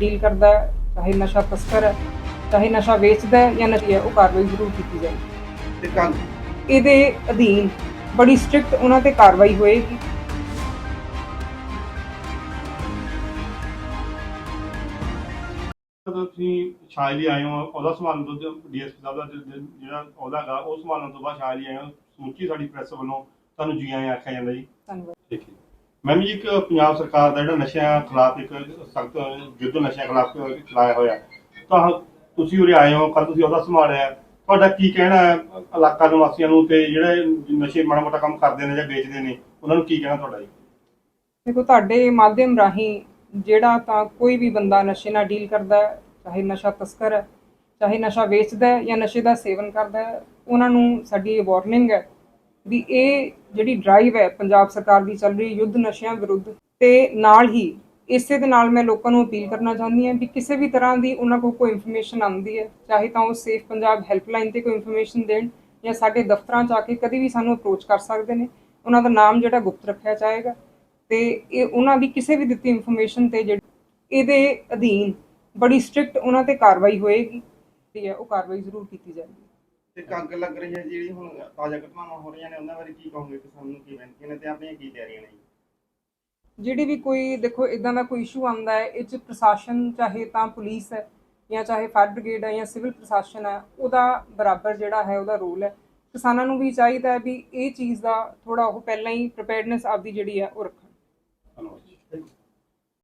Deal ਕਰਦਾ ਹੈ ਚਾਹੇ ਨਸ਼ਾ ਤਸਕਰ ਹੈ ਚਾਹੇ ਨਸ਼ਾ ਵੇਚਦਾ ਹੈ ਜਾਂ ਨਸ਼ੀ ਹੈ ਉਹ ਕਾਰਵਾਈ ਜ਼ਰੂਰ ਕੀਤੀ ਜਾਏ ਤੇ ਕੰਗ ਇਹਦੇ ਅਧੀਨ ਬੜੀ ਸਟ੍ਰਿਕਟ ਉਹਨਾਂ ਤੇ ਕਾਰਵਾਈ ਹੋਏਗੀ। ਜਦੋਂ ਤੁਸੀਂ ਛਾਜ ਲਈ ਆਏ ਹੋ ਉਹਦਾ ਸੰਭਾਲਣ ਤੋਂ ਡੀਐਸਪੀ ਸਾਹਿਬ ਦਾ ਜ- ਜ- ਜਿਹੜਾ ਉਹਦਾ ਹੈਗਾ ਉਹ ਸੰਭਾਲਣ ਤੋਂ ਬਾਅਦ ਛਾਜ ਲਈ ਆਏ ਹੋ ਸਮੁੱਚੀ ਸਾਡੀ ਪ੍ਰੈਸ ਵੱਲੋਂ ਤੁਹਾਨੂੰ ਜੀ ਆਇਆਂ ਆਖਿਆ ਜਾਂਦਾ ਜੀ? ਧੰਨਵਾਦ। ਠੀਕ ਹੈ ਮੈਮ ਜੀ ਇੱਕ ਪੰਜਾਬ ਸਰਕਾਰ ਦਾ ਜਿਹੜਾ ਨਸ਼ਿਆਂ ਖਿਲਾਫ ਇੱਕ ਸਖਤ ਯੁੱਧ ਨਸ਼ਿਆਂ ਖਿਲਾਫ ਚਲਾਇਆ ਹੋਇਆ। ਤਾਂ ਤੁਸੀਂ ਉਰੇ ਆਏ ਹੋ ਕੱਲ ਤੁਸੀਂ ਉਹਦਾ ਸੰਭਾਲਿਆ। ਤੁਹਾਡਾ ਕੀ ਕਹਿਣਾ ਹੈ? ਇਲਾਕਾ ਨਿਵਾਸੀਆਂ ਨੂੰ ਤੇ ਜਿਹੜੇ ਨਸ਼ੇ ਮਾੜਾ ਮੋਟਾ ਕੰਮ ਕਰਦੇ ਨੇ ਜਾਂ ਵੇਚਦੇ ਨੇ, ਉਹਨਾਂ ਨੂੰ ਕੀ ਕਹਿਣਾ ਤੁਹਾਡਾ ਜੀ? ਦੇਖੋ, ਤੁਹਾਡੇ ਮਾਧਿਅਮ ਰਾਹੀਂ ਜਿਹੜਾ ਤਾਂ ਕੋਈ ਵੀ ਬੰਦਾ ਨਸ਼ੇ ਨਾਲ ਡੀਲ ਕਰਦਾ ਚਾਹੇ ਨਸ਼ਾ ਤਸਕਰ ਹੈ, ਚਾਹੇ ਨਸ਼ਾ ਵੇਚਦਾ ਹੈ ਜਾਂ ਨਸ਼ੇ ਦਾ ਸੇਵਨ ਕਰਦਾ ਹੈ, ਉਹਨਾਂ ਨੂੰ ਸਾਡੀ ਇਹ ਵਾਰਨਿੰਗ ਹੈ ਵੀ ਇਹ ਜਿਹੜੀ ਡਰਾਈਵ ਹੈ, ਪੰਜਾਬ ਸਰਕਾਰ ਦੀ ਚੱਲ ਰਹੀ ਯੁੱਧ ਨਸ਼ਿਆਂ ਵਿਰੁੱਧ, ਤੇ ਨਾਲ ਹੀ ਇਸੇ ਦੇ ਨਾਲ ਮੈਂ ਲੋਕਾਂ ਨੂੰ ਅਪੀਲ ਕਰਨਾ ਚਾਹੁੰਦੀ ਹਾਂ ਵੀ ਕਿਸੇ ਵੀ ਤਰ੍ਹਾਂ ਦੀ ਉਹਨਾਂ ਕੋਲ ਕੋਈ ਇਨਫੋਰਮੇਸ਼ਨ ਆਉਂਦੀ ਹੈ, ਚਾਹੇ ਤਾਂ ਉਹ ਸੇਫ ਪੰਜਾਬ ਹੈਲਪਲਾਈਨ ਤੇ ਕੋਈ ਇਨਫੋਰਮੇਸ਼ਨ ਦੇਣ ਜਾਂ ਸਾਡੇ ਦਫ਼ਤਰਾਂ 'ਚ ਆ ਕੇ ਕਦੀ ਵੀ ਸਾਨੂੰ ਅਪਰੋਚ ਕਰ ਸਕਦੇ ਨੇ, ਉਹਨਾਂ ਦਾ ਨਾਮ ਜਿਹੜਾ ਗੁਪਤ ਰੱਖਿਆ ਜਾਏਗਾ, ਤੇ ਇਹ ਉਹਨਾਂ ਦੀ ਕਿਸੇ ਵੀ ਦਿੱਤੀ ਇਨਫੋਰਮੇਸ਼ਨ ਤੇ ਜਿਹੜੀ ਇਹਦੇ ਅਧੀਨ ਬੜੀ ਸਟ੍ਰਿਕਟ ਉਹਨਾਂ ਤੇ ਕਾਰਵਾਈ ਹੋਏਗੀ ਜਿਹੜੀ ਉਹ ਕਾਰਵਾਈ ਜ਼ਰੂਰ ਕੀਤੀ ਜਾਏਗੀ। ਤੇ ਕੰਗ ਲੱਗ ਰਹੀ ਹੈ ਜਿਹੜੀ ਹੁਣ ਤਾਜ਼ਾ ਘਟਨਾਵਾਂ ਹੋ ਰਹੀਆਂ ਨੇ, ਉਹਨਾਂ ਬਾਰੇ ਕੀ ਕਹੋਗੇ ਕਿਸਾਨ ਨੂੰ, ਕੀ ਬੇਨਤੀ ਨੇ ਤੇ ਆਪਣੀਆਂ ਕੀ ਤਿਆਰੀਆਂ ਨੇ ਜੀ? ਜਿਹੜੀ ਵੀ ਕੋਈ, ਦੇਖੋ, ਇਦਾਂ ਦਾ ਕੋਈ ਇਸ਼ੂ ਆਉਂਦਾ ਹੈ, ਇਹ 'ਚ ਪ੍ਰਸ਼ਾਸਨ ਚਾਹੇ ਤਾਂ ਪੁਲਿਸ ਹੈ ਜਾਂ ਚਾਹੇ ਫਾਇਰ ਬ੍ਰਿਗੇਡ ਹੈ ਜਾਂ ਸਿਵਲ ਪ੍ਰਸ਼ਾਸਨ ਹੈ, ਉਹਦਾ ਬਰਾਬਰ ਜਿਹੜਾ ਹੈ, ਉਹਦਾ ਰੋਲ ਹੈ। ਕਿਸਾਨਾਂ ਨੂੰ ਵੀ ਚਾਹੀਦਾ ਹੈ ਵੀ ਇਹ ਚੀਜ਼ ਦਾ ਥੋੜਾ ਉਹ ਪਹਿਲਾਂ ਹੀ ਪ੍ਰੀਪੇਅਰਡਨੈਸ ਆਪਦੀ ਜਿਹੜੀ ਹੈ, ਉਹ ਰੱਖਣ।